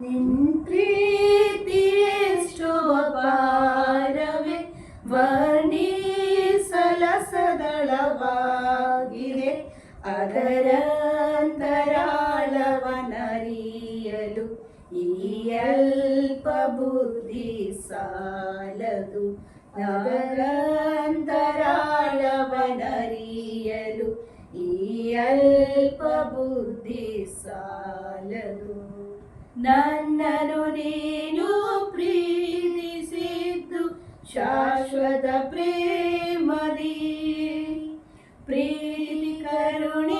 ನಿನ್ ಪ್ರೀತಿ ಎಷ್ಟು ಅಪಾರವೇ ವರ್ಣಿಸಲ ಸದಳವಾಗಿದೆ ಅದರ ಅಂತರಾಳವನರಿಯಲು ಈ ಅಲ್ಪ ಬುದ್ಧಿ ಸಾಲದು. ಅದರ ಈ ಅಲ್ಪ ಬುದ್ಧಿ ಸಾಲದು. ನನ್ನನು ನೀನು ಪ್ರೀತಿಸಿದ್ದು ಶಾಶ್ವತ ಪ್ರೇಮದಿ. ಪ್ರೀತಿ ಕರುಣೆಯಿಂದಲೇ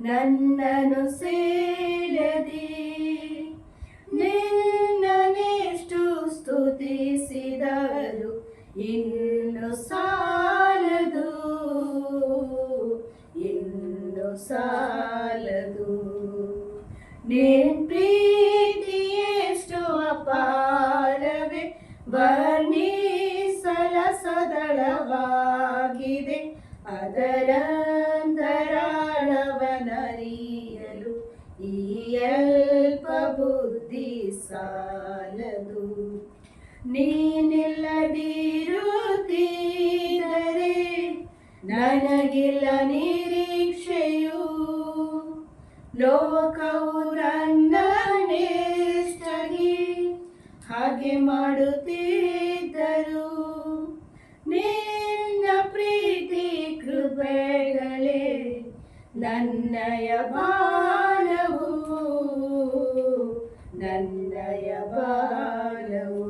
ನನ್ನನು ಸೇರದಿ ನಿನ್ನನೆಷ್ಟು ಸ್ತುತಿಸಿದರು ಇನ್ನು ಸಾಲದು ನಿನ್ ಪ್ರೀತಿ ಎಷ್ಟು ಅಪಾರವೇ ವರ್ಣಿಸಲ ಸದಳವಾಗಿದೆ ಅದರ ಅಂತರಾಳವನರಿಯಲು ಈ ಅಲ್ಪ ಬುದ್ಧಿ ಸಾಲದು. ನೀನಿಲ್ಲದಿರುತ್ತಿದ್ದರೆ ನನಗಿಲ್ಲ ನಿರೀಕ್ಷೆಯು ಲೋಕವು ನನ್ನನ್ನೆಷ್ಟಾಗಿ ಹಾಗೆ ಮಾಡುತ್ತಿದ್ದರು. ನಿನ್ನ ಪ್ರೀತಿ ಕೃಪೆಗಳೇ ನನ್ನಯ ಬಾಲವು ನನ್ನಯ ಬಾಲವು.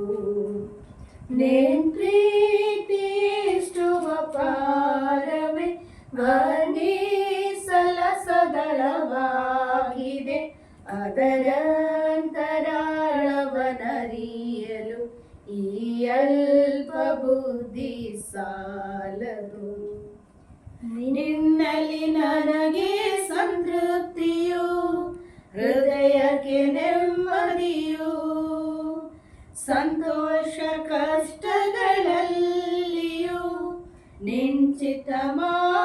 ನಿನ್ ಪ್ರೀತಿ ಎಷ್ಟು ಅಪಾರವೇ ಸದಳವಾಗಿದೆ ಅದರ ಅಂತರಾಳವನರಿಯಲು ಈ ಅಲ್ಪ ಬುದ್ಧಿ ಸಾಲದು ನಿನ್ನಲ್ಲಿ ನನಗೆ ಸಂತೃಪ್ತಿಯು, ಹೃದಯಕ್ಕೆ ನೆಮ್ಮದಿಯು. ಸಂತೋಷ ಕಷ್ಟಗಳಲ್ಲಿಯೂ ನಿಂಚಿತ ಮಾಡಲು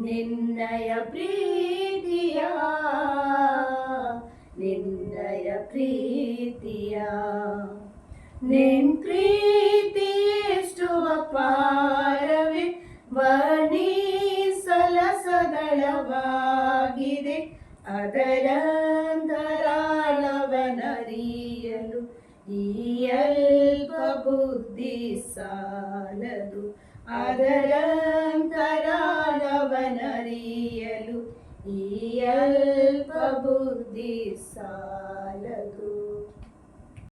ನಿನ್ನಯ ಪ್ರೀತಿಯ ನಿನ್ನಯ ಪ್ರೀತಿಯ. ನಿನ್ ಪ್ರೀತಿ ಎಷ್ಟು ಅಪಾರವೇ ವರ್ಣಿಸಲ ಸದಳವಾಗಿದೆ ಅದರ ಅಂತರಾಳವನರಿಯಲು ಈ ಅಲ್ಪ ಬುದ್ಧಿ ಸಾಲದು. ಅದರ ಅಂತರಾಳವನರಿಯಲು ಈ ಅಲ್ಪ ಬುದ್ಧಿ ಸಾಲದು